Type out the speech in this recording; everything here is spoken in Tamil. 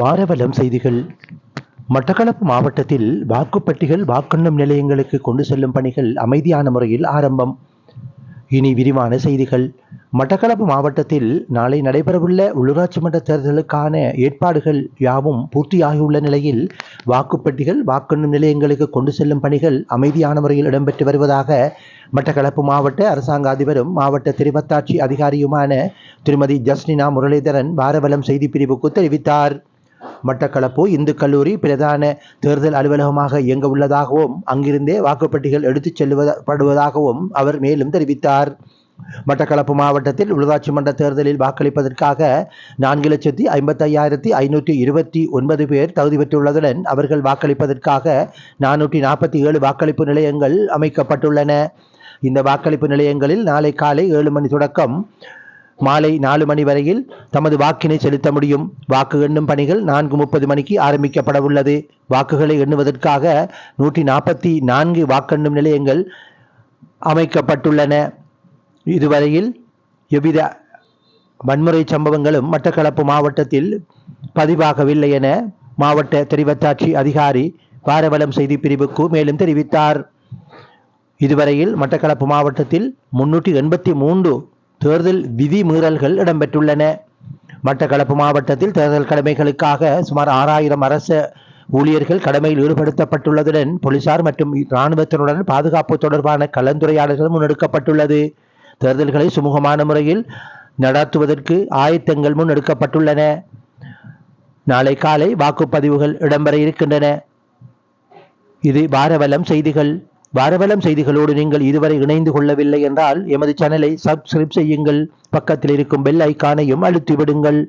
வாரவலம் செய்திகள். மட்டக்களப்பு மாவட்டத்தில் வாக்குப்பட்டிகள் வாக்கெண்ணும் நிலையங்களுக்கு கொண்டு செல்லும் பணிகள் அமைதியான முறையில் ஆரம்பம். இனி விரிவான செய்திகள். மட்டக்களப்பு மாவட்டத்தில் நாளை நடைபெறவுள்ள உள்ளூராட்சி மன்ற தேர்தலுக்கான ஏற்பாடுகள் யாவும் பூர்த்தியாகியுள்ள நிலையில் வாக்குப்பட்டிகள் வாக்கெண்ணும் நிலையங்களுக்கு கொண்டு செல்லும் பணிகள் அமைதியான முறையில் இடம்பெற்று வருவதாக மட்டக்களப்பு மாவட்ட அரசாங்க அதிபரும் மாவட்ட தெரிவத்தாட்சி அதிகாரியுமான திருமதி ஜஸ்னினா முரளிதரன் வாரவலம் செய்தி பிரிவுக்கு தெரிவித்தார். மட்டக்களப்பு இந்து கல்லூரி பிரதான தேர்தல் அலுவலகமாக இயங்க உள்ளதாகவும் அங்கிருந்தே வாக்குப்பட்டிகள் எடுத்துச் செல்லுவப்படுவதாகவும் அவர் மேலும் தெரிவித்தார். மட்டக்களப்பு மாவட்டத்தில் உள்ளாட்சி மன்ற தேர்தலில் வாக்களிப்பதற்காக நான்கு லட்சத்தி ஐம்பத்தையாயிரத்தி ஐநூற்றி இருபத்தி ஒன்பது பேர் தகுதி பெற்றுள்ளதுடன் அவர்கள் வாக்களிப்பதற்காக நானூற்றி நாற்பத்தி ஏழு வாக்களிப்பு நிலையங்கள் அமைக்கப்பட்டுள்ளன. இந்த வாக்களிப்பு நிலையங்களில் நாளை காலை ஏழு மணி தொடக்கம் மாலை நாலு மணி வரையில் தமது வாக்கினை செலுத்த முடியும். வாக்கு எண்ணும் பணிகள் நான்கு முப்பது மணிக்கு ஆரம்பிக்கப்பட உள்ளது. வாக்குகளை எண்ணுவதற்காக நூற்றி நாற்பத்தி நான்கு வாக்கெண்ணும் நிலையங்கள் அமைக்கப்பட்டுள்ளன. இதுவரையில் எவ்வித வன்முறை சம்பவங்களும் மட்டக்களப்பு மாவட்டத்தில் பதிவாகவில்லை என மாவட்ட தெரிவத்தாட்சி அதிகாரி வாரவலம் செய்தி பிரிவுக்கு மேலும் தெரிவித்தார். இதுவரையில் மட்டக்களப்பு மாவட்டத்தில் முன்னூற்றி எண்பத்தி மூன்று தேர்தல் விதிமீறல்கள் இடம்பெற்றுள்ளன. மட்டக்களப்பு மாவட்டத்தில் தேர்தல் கடமைகளுக்காக சுமார் ஆறாயிரம் அரச ஊழியர்கள் கடமையில் ஈடுபடுத்தப்பட்டுள்ளதுடன் போலீசார் மற்றும் இராணுவத்தினுடன் பாதுகாப்பு தொடர்பான கலந்துரையாடல்கள் முன்னெடுக்கப்பட்டுள்ளது. தேர்தல்களை சுமூகமான முறையில் நடத்துவதற்கு ஆயத்தங்கள் முன்னெடுக்கப்பட்டுள்ளன. நாளை காலை வாக்குப்பதிவுகள் இடம்பெற இருக்கின்றன. இது வாரவலம் செய்திகள். வாரவலம் செய்திகளோடு நீங்கள் இதுவரை இணைந்து கொள்ளவில்லை என்றால் எமது சேனலை சப்ஸ்கிரைப் செய்யுங்கள். பக்கத்தில் இருக்கும் பெல் ஐக்கானையும் அழுத்திவிடுங்கள்.